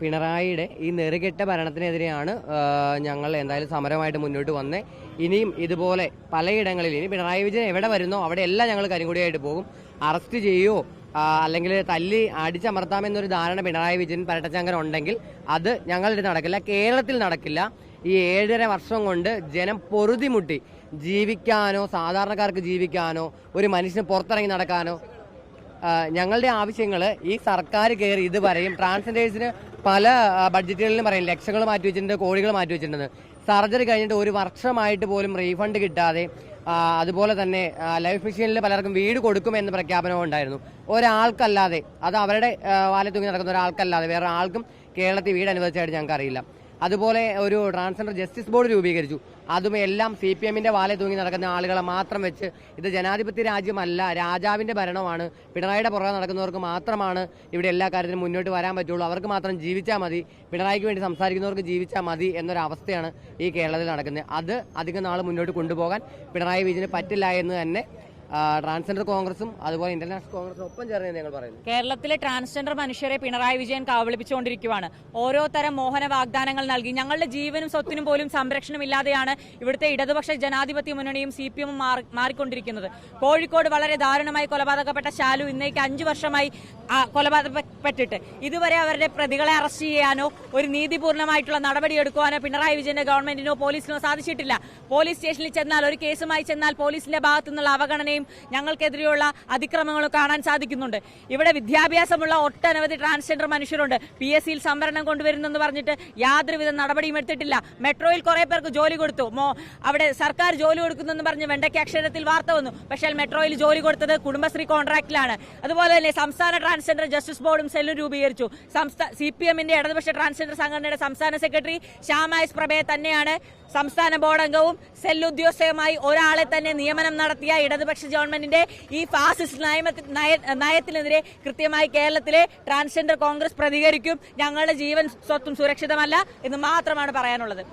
പിണറായിയുടെ ഈ നെറുകെട്ട ഭരണത്തിനെതിരെയാണ് ഞങ്ങൾ എന്തായാലും സമരമായിട്ട് മുന്നോട്ട് വന്നേ. ഇനിയും ഇതുപോലെ പലയിടങ്ങളിൽ ഇനി പിണറായി വിജയൻ എവിടെ വരുന്നോ അവിടെ എല്ലാം ഞങ്ങൾ കരിങ്കുടിയായിട്ട് പോകും. അറസ്റ്റ് ചെയ്യുമോ അല്ലെങ്കിൽ തല്ലി അടിച്ചമർത്താമെന്നൊരു ധാരണ പിണറായി വിജയൻ പരട്ടച്ചങ്കൻ ഉണ്ടെങ്കിൽ അത് ഞങ്ങളുടെ നടക്കില്ല. കേരളത്തിൽ നടക്കില്ല. ഈ ഏഴര വർഷം കൊണ്ട് ജനം പൊറുതിമുട്ടി. ജീവിക്കാനോ സാധാരണക്കാർക്ക് ജീവിക്കാനോ ഒരു മനുഷ്യന് പുറത്തിറങ്ങി നടക്കാനോ ഞങ്ങളുടെ ആവശ്യങ്ങൾ ഈ സർക്കാർ കയറി ഇതുവരെയും ട്രാൻസ്ജെൻഡേഴ്സിന് പല ബഡ്ജറ്റുകളിലും പറയും ലക്ഷങ്ങൾ മാറ്റി വെച്ചിട്ടുണ്ട് കോടികൾ മാറ്റി വെച്ചിട്ടുണ്ട്. സർജറി കഴിഞ്ഞിട്ട് ഒരു വർഷമായിട്ട് പോലും റീഫണ്ട് കിട്ടാതെ അതുപോലെ തന്നെ ലൈഫ് മിഷനിൽ പലർക്കും വീട് കൊടുക്കുമെന്ന് പ്രഖ്യാപനവും ഉണ്ടായിരുന്നു. ഒരാൾക്കല്ലാതെ അത് അവരുടെ വാലത്തൂങ്ങി വാലെ നടക്കുന്ന ഒരാൾക്കല്ലാതെ വേറെ ആൾക്കും കേരളത്തിൽ വീട് അനുവദിച്ചായിട്ട് ഞങ്ങൾക്ക് അറിയില്ല അതുപോലെ ഒരു ട്രാൻസ്ജെൻഡർ ജസ്റ്റിസ് ബോർഡ് രൂപീകരിച്ചു. അതും എല്ലാം സി പി എമ്മിന്റെ വാലെ തൂങ്ങി നടക്കുന്ന ആളുകളെ മാത്രം വെച്ച് ഇത് ജനാധിപത്യ രാജ്യമല്ല രാജാവിന്റെ ഭരണമാണ് പിണറായിയുടെ പുറകെ നടക്കുന്നവർക്ക് മാത്രമാണ് ഇവിടെ എല്ലാ കാര്യത്തിനും മുന്നോട്ട് വരാൻ പറ്റുള്ളൂ. അവർക്ക് മാത്രം ജീവിച്ചാൽ മതി. പിണറായിക്ക് വേണ്ടി സംസാരിക്കുന്നവർക്ക് ജീവിച്ചാൽ മതി എന്നൊരവസ്ഥയാണ് ഈ കേരളത്തിൽ നടക്കുന്നത്. അത് അധികം നാൾ മുന്നോട്ട് കൊണ്ടുപോകാൻ പിണറായി വിജയന് പറ്റില്ല എന്ന് തന്നെ ട്രാൻസ്ജെൻഡർ കോൺഗ്രസും അതുപോലെ ഇന്റർനാഷണൽ കോൺഗ്രസും ഒപ്പം ചേർന്ന് ഞങ്ങൾ പറയുന്നു. കേരളത്തിലെ ട്രാൻസ്ജെൻഡർ മനുഷ്യരെ പിണറായി വിജയൻ കബളിപ്പിച്ചുകൊണ്ടിരിക്കുകയാണ് ഓരോ തരം മോഹന വാഗ്ദാനങ്ങൾ നൽകി. ഞങ്ങളുടെ ജീവനും സ്വത്തിനും പോലും സംരക്ഷണം ഇല്ലാതെയാണ് ഇവിടുത്തെ ഇടതുപക്ഷ ജനാധിപത്യ മുന്നണിയും സി പി എമ്മും മാറിക്കൊണ്ടിരിക്കുന്നത്. കോഴിക്കോട് വളരെ ദാരുണമായി കൊലപാതകപ്പെട്ട ശാലു ഇന്നേക്ക് അഞ്ചു വർഷമായി കൊലപാതകപ്പെട്ടിട്ട്. ഇതുവരെ അവരുടെ പ്രതികളെ അറസ്റ്റ് ചെയ്യാനോ ഒരു നീതിപൂർണമായിട്ടുള്ള നടപടിയെടുക്കുവാനോ പിണറായി വിജയന്റെ ഗവൺമെന്റിനോ പോലീസിനോ സാധിച്ചിട്ടില്ല. പോലീസ് സ്റ്റേഷനിൽ ചെന്നാൽ ഒരു കേസുമായി ചെന്നാൽ പോലീസിന്റെ ഭാഗത്തു നിന്നുള്ള അവഗണനയും ഞങ്ങൾക്കെതിരെയുള്ള അതിക്രമങ്ങളും കാണാൻ സാധിക്കുന്നുണ്ട്. ഇവിടെ വിദ്യാഭ്യാസമുള്ള ഒട്ടനവധി ട്രാൻസ്ജെൻഡർ മനുഷ്യരുണ്ട്. പി എസ് സിയിൽ സംവരണം കൊണ്ടുവരുന്നെന്ന് പറഞ്ഞിട്ട് യാതൊരുവിധ നടപടിയും എടുത്തിട്ടില്ല. മെട്രോയിൽ കുറെ പേർക്ക് ജോലി കൊടുത്തു. അവിടെ സർക്കാർ ജോലി കൊടുക്കുന്നെന്ന് പറഞ്ഞ് വെണ്ടയ്ക്ക് അക്ഷരത്തിൽ വാർത്ത വന്നു. പക്ഷേ മെട്രോയിൽ ജോലി കൊടുത്തത് കുടുംബശ്രീ കോൺട്രാക്റ്റിലാണ്. അതുപോലെ തന്നെ സംസ്ഥാന ട്രാൻസ്ജെൻഡർ ജസ്റ്റിസ് ബോർഡും സെല്ലും രൂപീകരിച്ചു. സംസ്ഥാന സി പി എമ്മിന്റെ ഇടതുപക്ഷ ട്രാൻസ്ജെൻഡർ സംഘടനയുടെ സംസ്ഥാന സെക്രട്ടറി ശ്യാമായസ് പ്രഭയെ തന്നെയാണ് സംസ്ഥാന ബോർഡ് അംഗവും സെൽ ഉദ്യോഗസ്ഥയുമായി ഒരാളെ തന്നെ നിയമനം നടത്തിയ ഇടതുപക്ഷ ഗവൺമെന്റിന്റെ ഈ ഫാസിസ്റ്റ് നയത്തിനെതിരെ കൃത്യമായി കേരളത്തിലെ ട്രാൻസ്ജെൻഡർ കോൺഗ്രസ് പ്രതികരിക്കും. ഞങ്ങളുടെ ജീവൻ സ്വത്തും സുരക്ഷിതമല്ല എന്ന് മാത്രമാണ് പറയാനുള്ളത്.